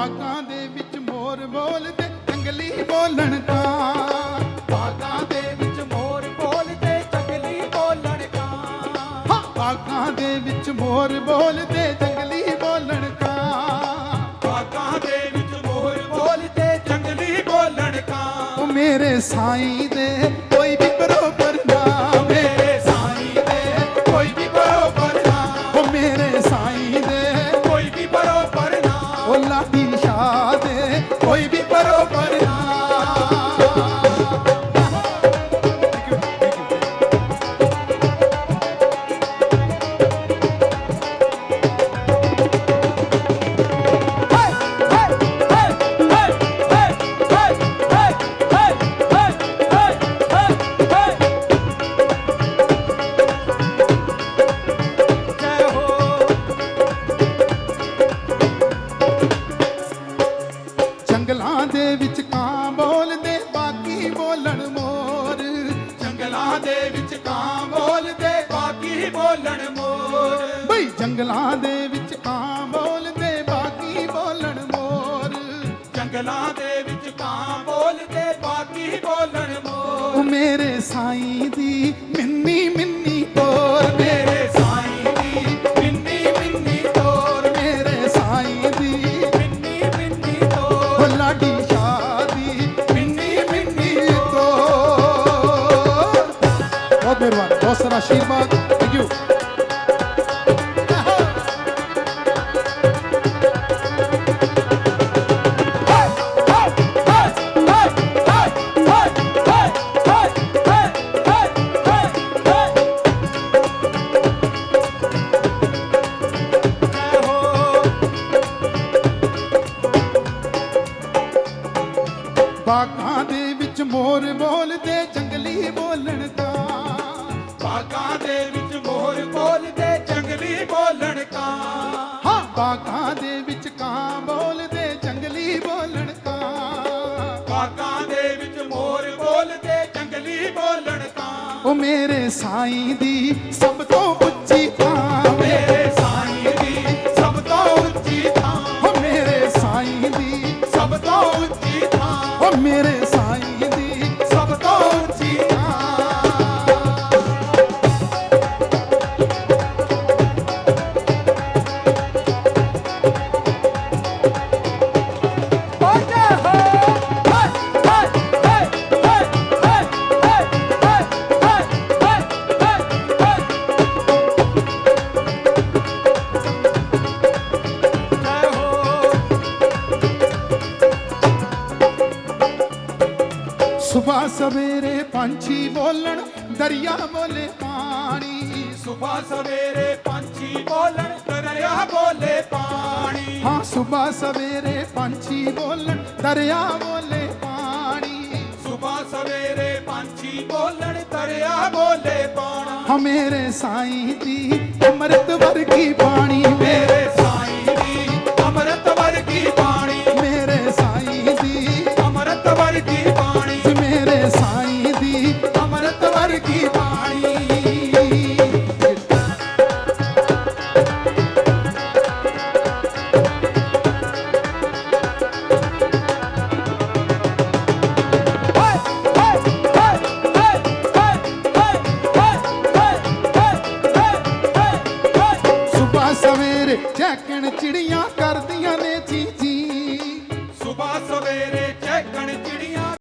ਬਾਗਾਂ ਦੇ ਵਿੱਚ ਮੋਰ ਬੋਲਦੇ ਜੰਗਲੀ ਬੋਲਣ ਕਾਂ। ਬਾਗਾਂ ਦੇ ਵਿੱਚ ਮੋਰ ਬੋਲਦੇ ਜੰਗਲੀ ਬੋਲਣ ਕਾਂ। ਹਾਂ ਬਾਗਾਂ ਦੇ ਵਿੱਚ ਮੋਰ ਬੋਲਦੇ ਜੰਗਲੀ ਬੋਲਣ ਕਾਂ। ਬਾਗਾਂ ਦੇ ਵਿੱਚ ਮੋਰ ਬੋਲਦੇ ਜੰਗਲੀ ਬੋਲਣ ਕਾਂ। ਉਹ ਮੇਰੇ ਸਾਈਂ ਦੇ ਬਾਕੀ ਬੋਲਣ ਮੋਰ। ਜੰਗਲਾਂ ਦੇ ਵਿੱਚ ਕਾਂ ਬੋਲਦੇ ਬਾਕੀ ਬੋਲਣ ਮੋਰ। ਬਈ ਜੰਗਲਾਂ ਦੇ ਵਿੱਚ ਕਾਂ ਬੋਲਦੇ ਬਾਕੀ ਬੋਲਣ ਮੋਰ। ਜੰਗਲਾਂ ਦੇ ਵਿੱਚ ਕਾਂ ਬੋਲਦੇ ਬਾਕੀ ਬੋਲਣ ਮੋਰ। ਮੇਰੇ ਸਾਈਂ ਦੀ ਮਿੰਨੀ મહેરબાન બહુ સારા આશીર્વાદ થેન્ક યુ ਬਾਗਾਂ ਦੇ ਵਿੱਚ ਮੋਰ ਬੋਲਦੇ ਜੰਗਲੀ ਬੋਲਣ ਉਹ ਮੇਰੇ ਸਾਈਂ ਦੀ ਸਭ ਤੋਂ ਉੱਚੀ ਸਵੇਰ ਸਵੇਰੇ ਪੰਛੀ ਬੋਲਣ ਦਰਿਆ ਬੋਲੇ ਪਾਣੀ। ਸੁਬਹ ਸਵੇਰੇ ਪੰਛੀ ਬੋਲਣ ਦਰਿਆ ਬੋਲੇ ਪਾਣੀ। ਹਾਂ ਸਵੇਰ ਸਵੇਰੇ ਪੰਛੀ ਬੋਲਣ ਦਰਿਆ ਬੋਲੇ ਪਾਣੀ। ਸੁਬਹ ਸਵੇਰੇ ਪੰਛੀ ਬੋਲਣ ਦਰਿਆ ਬੋਲੇ ਪਾਣੀ। ਹਾਂ ਮੇਰੇ ਸਾਈਂ ਦੀ ਅੰਮ੍ਰਿਤ ਵਰਗੀ ਬਾਣੀ। ਸਵੇਰ ਸਵੇਰੇ ਚੈਕਣ ਚਿੜੀਆਂ ਕਰਦੀਆਂ ਨੇ ਚੀ ਜੀ ਸਵੇਰ ਸਵੇਰੇ ਚੈਕਣ ਚਿੜੀਆਂ